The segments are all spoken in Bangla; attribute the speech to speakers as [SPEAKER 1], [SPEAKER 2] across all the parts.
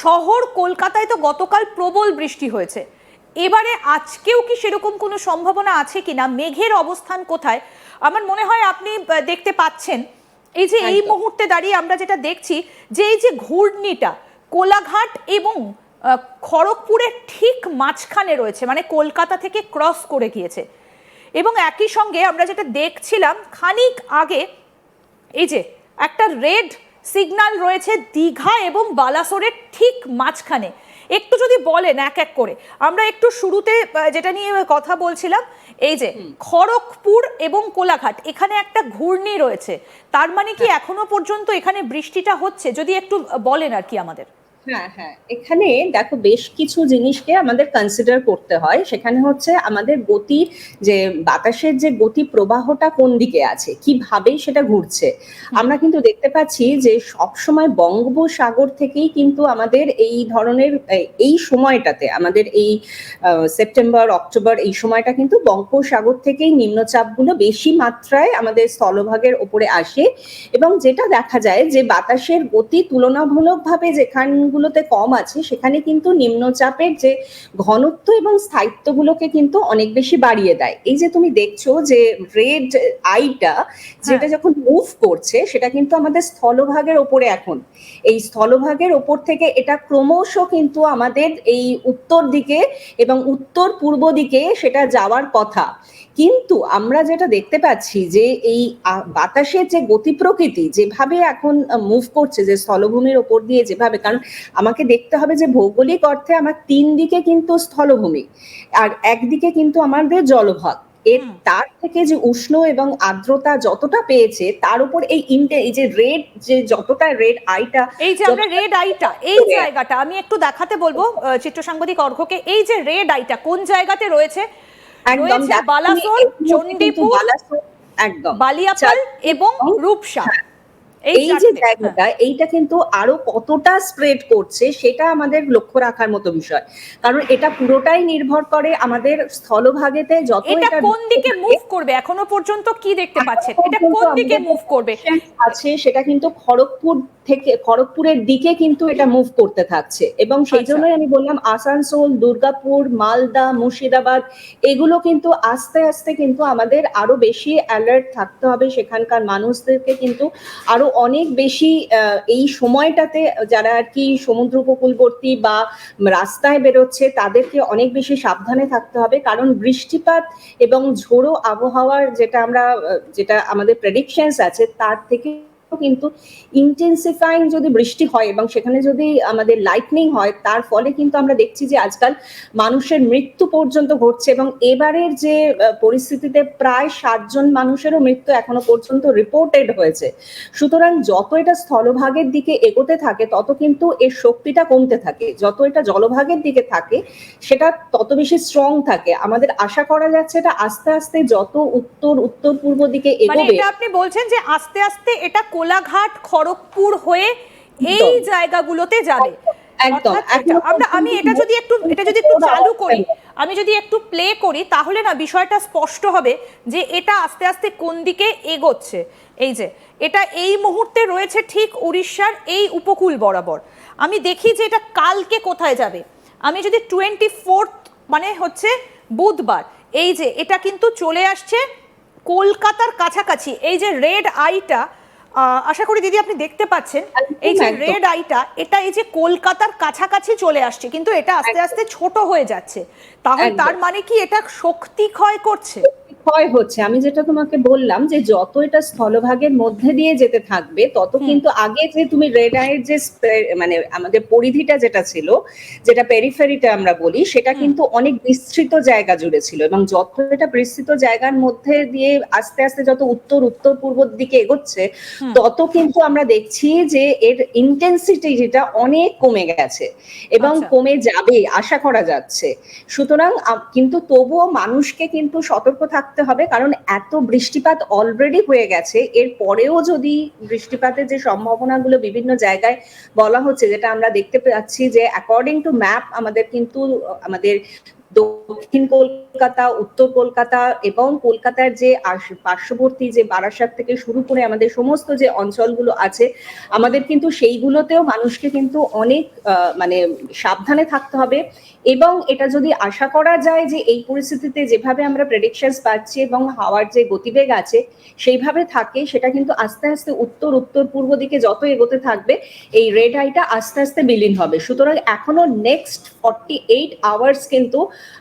[SPEAKER 1] শহর কলকাতায় তো গতকাল প্রবল বৃষ্টি হয়েছে। এবারে আজকেও কি সেরকম কোনো সম্ভাবনা আছে কি না মেঘের অবস্থান কোথায়? আমার মনে হয় আপনি দেখতে পাচ্ছেন। এই যে এই মুহূর্তে দাঁড়িয়ে আমরা যেটা দেখছি যে এই যে ঘূর্ণিটা কোলাঘাট এবং খড়গপুরের ঠিক মাঝখানে রয়েছে মানে কলকাতা থেকে ক্রস করে গিয়েছে। এবং একই সঙ্গে আমরা যেটা দেখছিলাম খানিক আগে এই যে একটা রেড সিগন্যাল রয়েছে দীঘা এবং বালাসোরের ঠিক মাঝখানে। একটু যদি বলেন এক এক করে। আমরা একটু শুরুতে যেটা নিয়ে কথা বলছিলাম এই যে খড়গপুর এবং কোলাঘাট এখানে একটা ঘূর্ণি রয়েছে। তার মানে কি এখনও পর্যন্ত এখানে বৃষ্টিটা হচ্ছে? যদি একটু বলেন আর কি আমাদের।
[SPEAKER 2] হ্যাঁ হ্যাঁ। এখানে দেখো বেশ কিছু জিনিসকে আমাদের কনসিডার করতে হয়। সেখানে হচ্ছে আমাদের গতি যে বাতাসের যে গতি প্রবাহটা কোন দিকে আছে কীভাবে সেটা ঘুরছে। আমরা কিন্তু দেখতে পাচ্ছি যে সব সময় বঙ্গোপসাগর থেকেই কিন্তু আমাদের এই ধরনের এই- সময়টাতে আমাদের এই সেপ্টেম্বর অক্টোবর এই সময়টা কিন্তু বঙ্গোপসাগর থেকেই নিম্নচাপগুলো বেশি মাত্রায় আমাদের স্থলভাগের ওপরে আসে। এবং যেটা দেখা যায় যে বাতাসের গতি তুলনামূলকভাবে যেখানগুলোতে কম আছে সেখানে কিন্তু নিম্নচাপের যে ঘনত্ব এবং স্থায়িত্বগুলোকে কিন্তু অনেক বেশি বাড়িয়ে দেয়। এই যে তুমি দেখছ যে রেড আইটা যেটা যখন মুভ করছে সেটা কিন্তু আমাদের স্থলভাগের ওপরে এখন। এই স্থলভাগের ওপর থেকে এটা ক্রমশ কিন্তু আমাদের এই উত্তর দিকে এবং উত্তর পূর্ব দিকে সেটা যাওয়ার কথা। কিন্তু আমরা যেটা দেখতে পাচ্ছি যে এই বাতাসের যে গতি প্রকৃতি যেভাবে এখন মুভ করছে যে স্থলভূমির ওপর দিয়ে যেভাবে কারণ আমাকে দেখতে হবে যে ভৌগোলিক অর্থে আমার তিন দিকে কিন্তু স্থলভূমি আর একদিকে কিন্তু আমাদের জলভাগ। এর তার থেকে যে উষ্ণ এবং আর্দ্রতা যতটা পেয়েছে তার উপর এই ইন্টে এই যে রেড যে যতটা রেড আইটা
[SPEAKER 1] এই যে আমরা রেড আইটা এই জায়গাটা আমি একটু দেখাতে বলব চিত্র সাংবাদিক অর্ঘকে এই যে রেড আইটা কোন জায়গাতে রয়েছে রয়েছে
[SPEAKER 2] বালাসোল
[SPEAKER 1] চণ্ডীপুর,
[SPEAKER 2] একদম।
[SPEAKER 1] বালিয়াপাল এবং
[SPEAKER 2] এবং
[SPEAKER 1] রূপসা।
[SPEAKER 2] এই যে। জায়গাটা এইটা কিন্তু আরও কতটা স্প্রেড করছে সেটা আমাদের লক্ষ্য রাখার মতো বিষয়। কারণ এটা পুরোটাই নির্ভর করে আমাদের স্থলভাগেতে যত
[SPEAKER 1] এটা কোন দিকে মুভ করবে? এখনও পর্যন্ত কি দেখতে পাচ্ছেন? এটা কোন দিকে মুভ করবে?
[SPEAKER 2] আছে সেটা কিন্তু খড়গপুর থেকে খড়গপুরের দিকে কিন্তু এটা মুভ করতে থাকছে। এবং সেই
[SPEAKER 1] আচ্ছা।
[SPEAKER 2] জন্যই আমি বললাম আসানসোল দুর্গাপুর মালদা মুর্শিদাবাদ এগুলো কিন্তু আস্তে আস্তে কিন্তু আমাদের আরও বেশি অ্যালার্ট থাকতে হবে সেখানকার মানুষদেরকে কিন্তু আরও অনেক বেশি এই সময়টাতে যারা আর কি সমুদ্র উপকূলবর্তী বা রাস্তায় বেরোচ্ছে, তাদেরকে অনেক বেশি সাবধানে থাকতে হবে। কারণ বৃষ্টিপাত এবং ঝোড়ো আবহাওয়ার যেটা আমরা, যেটা আমাদের প্রেডিকশনস আছে, তার থেকে কিন্তু ইন্টেন্সিফাইং যদি বৃষ্টি হয় এবং সেখানে যদি আমাদের লাইটনিং হয় তার ফলে কিন্তু আমরা দেখছি যে আজকাল মানুষের মৃত্যু পর্যন্ত ঘটছে এবং এবারের যে পরিস্থিতিতে প্রায় সাতজন মানুষেরও মৃত্যু এখনও পর্যন্ত রিপোর্টেড হয়েছে। সুতরাং যত এটা স্থলভাগের দিকে এগোতে থাকে তত কিন্তু এর শক্তিটা কমতে থাকে। যত এটা জলভাগের দিকে থাকে সেটা তত বেশি স্ট্রং থাকে। আমাদের আশা করা যাচ্ছে এটা আস্তে আস্তে যত উত্তর উত্তর পূর্ব দিকে
[SPEAKER 1] মানে
[SPEAKER 2] এগোবে
[SPEAKER 1] আপনি বলছেন যে আস্তে আস্তে এটা কোলাঘাট খড়গপুর হয়ে এই জায়গাগুলোতে যাবে।
[SPEAKER 2] একদম
[SPEAKER 1] আমরা আমি এটা যদি একটু এটা যদি একটু চালু করি আমি যদি একটু প্লে করি তাহলে না বিষয়টা স্পষ্ট হবে যে এটা আস্তে আস্তে কোন দিকে এগোচ্ছে। এই যে এটা এই মুহূর্তে রয়েছে ঠিক উড়িষ্যার এই উপকূল বরাবর। আমি দেখি যে এটা কালকে কোথায় যাবে। আমি যদি টোয়েন্টি ফোর্থ মানে হচ্ছে বুধবার এই যে এটা কিন্তু চলে আসছে কলকাতার কাছাকাছি। এই যে রেড আইটা আশা করি দিদি আপনি দেখতে পাচ্ছেন। এই যে। রেড আইটা এটা এই যে কলকাতার কাছাকাছি চলে আসছে কিন্তু এটা আস্তে আস্তে ছোট হয়ে যাচ্ছে। তাহলে তার মানে কি এটা শক্তি ক্ষয় করছে?
[SPEAKER 2] ক্ষয় হচ্ছে। আমি যেটা তোমাকে বললাম যে যত এটা স্থলভাগের মধ্যে দিয়ে যেতে থাকবে তত কিন্তু আগে যে তুমি রেড আইয়ের যে মানে আমাদের পরিধিটা যেটা ছিল যেটা পেরিফেরিটা আমরা বলি সেটা কিন্তু অনেক বিস্তৃত জায়গা জুড়ে ছিল এবং যত এটা বিস্তৃত জায়গার মধ্যে দিয়ে আস্তে আস্তে যত উত্তর উত্তর পূর্ব দিকে এগোচ্ছে তত কিন্তু আমরা দেখছি যে এর ইন্টেন্সিটি যেটা অনেক কমে গেছে এবং
[SPEAKER 1] আচ্ছা।
[SPEAKER 2] কমে যাবে আশা করা যাচ্ছে। সুতরাং কিন্তু তবুও মানুষকে কিন্তু সতর্ক থাকতে হবে, কারণ এত বৃষ্টিপাত অলরেডি হয়ে গেছে। এর পরেও যদি বৃষ্টিপাতের যে সম্ভাবনাগুলো বিভিন্ন জায়গায় বলা হচ্ছে, যেটা আমরা দেখতে পাচ্ছি যে অ্যাকর্ডিং টু ম্যাপ আমাদের কিন্তু, আমাদের দক্ষিণ কলকাতা, উত্তর কলকাতা এবং কলকাতার যে পার্শ্ববর্তী যে বারাসাত থেকে শুরু করে আমাদের সমস্ত যে অঞ্চলগুলো আছে, আমাদের কিন্তু সেইগুলোতেও মানুষকে কিন্তু অনেক মানে সাবধানে থাকতে হবে এবং এটা যদি আশা করা যায় যে এই পরিস্থিতিতে যেভাবে আমরা প্রেডিকশনস পাচ্ছি এবং হাওয়ার যে গতিবেগ আছে সেইভাবে থাকে, সেটা কিন্তু আস্তে আস্তে উত্তর উত্তর পূর্ব দিকে যত এগোতে থাকবে, এই রেড আইটা আস্তে আস্তে বিলীন হবে। সুতরাং এখনও নেক্সট ফর্টি এইট আওয়ার্স কিন্তু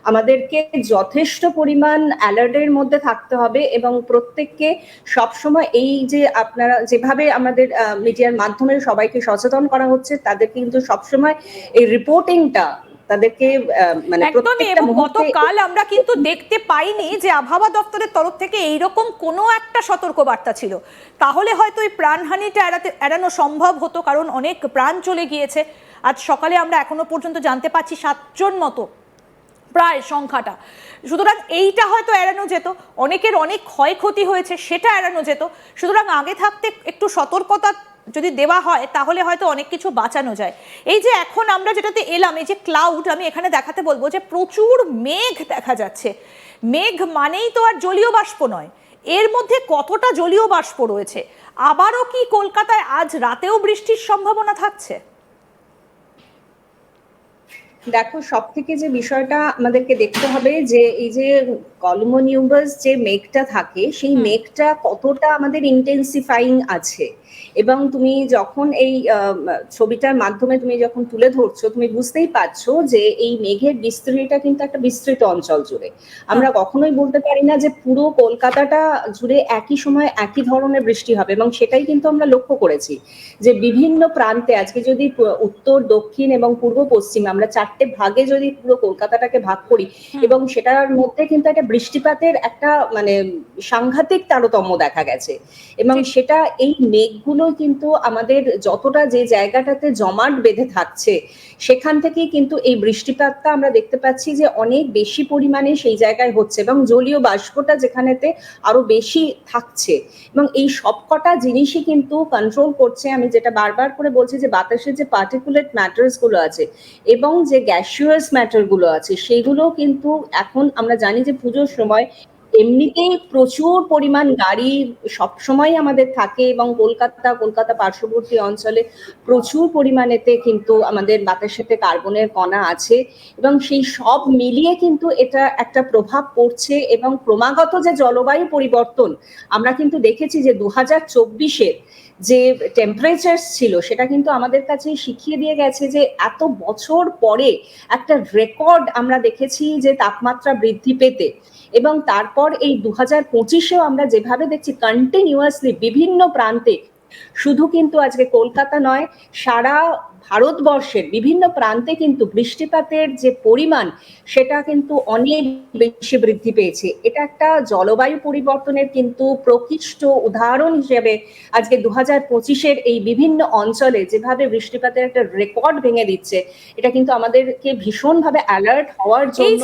[SPEAKER 2] আমাদেরকে যথেষ্ট পরিমাণ অ্যালার্টের মধ্যে থাকতে হবে এবং প্রত্যেককে সবসময় এই যে আপনারা যেভাবে আমাদের মিডিয়ার মাধ্যমে সবাইকে সচেতন করা হচ্ছে তাদের কিন্তু সবসময় এই রিপোর্টিংটা তাদেরকে মানে
[SPEAKER 1] একদমই এবং গতকাল আমরা কিন্তু দেখতে পাইনি যে আবহাওয়া দপ্তরের তরফ থেকে এইরকম কোনো একটা সতর্কবার্তা ছিল। তাহলে হয়তো এই প্রাণহানিটা এড়াতে এড়ানো সম্ভব হতো কারণ অনেক প্রাণ চলে গিয়েছে। আজ সকালে আমরা এখনও পর্যন্ত জানতে পারছি সাতজন মতো প্রায় সংখ্যাটা। সুতরাং এইটা হয়তো এড়ানো যেত। অনেকের অনেক ক্ষয়ক্ষতি হয়েছে, সেটা এড়ানো যেত। সুতরাং আগে থাকতে একটু সতর্কতা যদি দেওয়া হয়, তাহলে হয়তো অনেক কিছু বাঁচানো যায়। এই যে এখন আমরা যেটাতে এলাম, এই যে ক্লাউড আমি এখানে দেখাতে বলব যে প্রচুর মেঘ দেখা যাচ্ছে। মেঘ মানেই তো আর জলীয় বাষ্প নয়। এর মধ্যে কতটা জলীয় বাষ্প রয়েছে? আবারও কি কলকাতায় আজ রাতেও বৃষ্টির সম্ভাবনা থাকছে?
[SPEAKER 2] দেখো সব থেকে যে বিষয়টা আমাদেরকে দেখতে হবে যে এই যে কলমোনিউবাস যে মেঘটা থাকে সেই মেঘটা কতটা আমাদের ইন্টেন্সিফাইং আছে? এবং তুমি যখন এই ছবিটার মাধ্যমে তুমি যখন তুলে ধরছো তুমি বুঝতেই পারছ যে এই মেঘের বিস্তৃতিটা কিন্তু একটা বিস্তৃত অঞ্চল জুড়ে। আমরা কখনোই বলতে পারি না যে পুরো কলকাতাটা জুড়ে একই সময় একই ধরনের বৃষ্টি হবে এবং সেটাই কিন্তু আমরা লক্ষ্য করেছি যে বিভিন্ন প্রান্তে আজকে যদি উত্তর দক্ষিণ এবং পূর্ব পশ্চিম আমরা চারটে ভাগে যদি পুরো কলকাতাটাকে ভাগ করি এবং সেটার মধ্যে কিন্তু একটা বৃষ্টিপাতের একটা মানে সাংঘাতিক তারতম্য দেখা গেছে। এবং সেটা এই মেঘগুলো কিন্তু আমাদের যতটা যে জায়গাটাতে জমাট বেঁধে থাকছে সেখান থেকে কিন্তু এই বৃষ্টিপাতটা আমরা দেখতে পাচ্ছি যে অনেক বেশি পরিমাণে সেই জায়গায় হচ্ছে এবং জলীয় বাষ্পটা যেখানেতে আরও বেশি থাকছে। এবং এই সবকটা জিনিসই কিন্তু কন্ট্রোল করছে আমি যেটা বারবার করে বলছি যে বাতাসের যে পার্টিকুলেট ম্যাটার্সগুলো আছে এবং যে গ্যাসিয়াস ম্যাটারগুলো আছে সেগুলো কিন্তু এখন আমরা জানি যে পুজোর সময় এমনিতেই প্রচুর পরিমাণ গাড়ি সবসময় আমাদের থাকে এবং কলকাতা কলকাতা পার্শ্ববর্তী অঞ্চলে প্রচুর পরিমাণেতে কিন্তু আমাদের বাতাসেতে কার্বনের কণা আছে এবং সেই সব মিলিয়ে কিন্তু এটা একটা প্রভাব পড়ছে এবং ক্রমাগত যে জলবায়ু পরিবর্তন, আমরা কিন্তু দেখেছি যে দু হাজার চব্বিশের যে টেম্পারেচার ছিল সেটা কিন্তু আমাদের কাছে শিখিয়ে দিয়ে গেছে যে এত বছর পরে একটা রেকর্ড আমরা দেখেছি যে তাপমাত্রা বৃদ্ধি পেতে। এবং তারপর এই দু হাজার পঁচিশেও আমরা যেভাবে দেখছি কন্টিনিউয়াসলি বিভিন্ন প্রান্তে, শুধু কিন্তু আজকে কলকাতা নয়, সারা ভারতবর্ষের বিভিন্ন প্রান্তে কিন্তু বৃষ্টিপাতের যে পরিমাণ সেটা কিন্তু অনেক বেশি বৃদ্ধি পেয়েছে। এটা একটা জলবায়ু পরিবর্তনের কিন্তু প্রকৃষ্ট উদাহরণ হিসেবে আজকে দু হাজার পঁচিশের এই বিভিন্ন অঞ্চলে যেভাবে বৃষ্টিপাতের একটা রেকর্ড ভেঙে দিচ্ছে এটা কিন্তু আমাদেরকে ভীষণভাবে অ্যালার্ট হওয়ার জন্য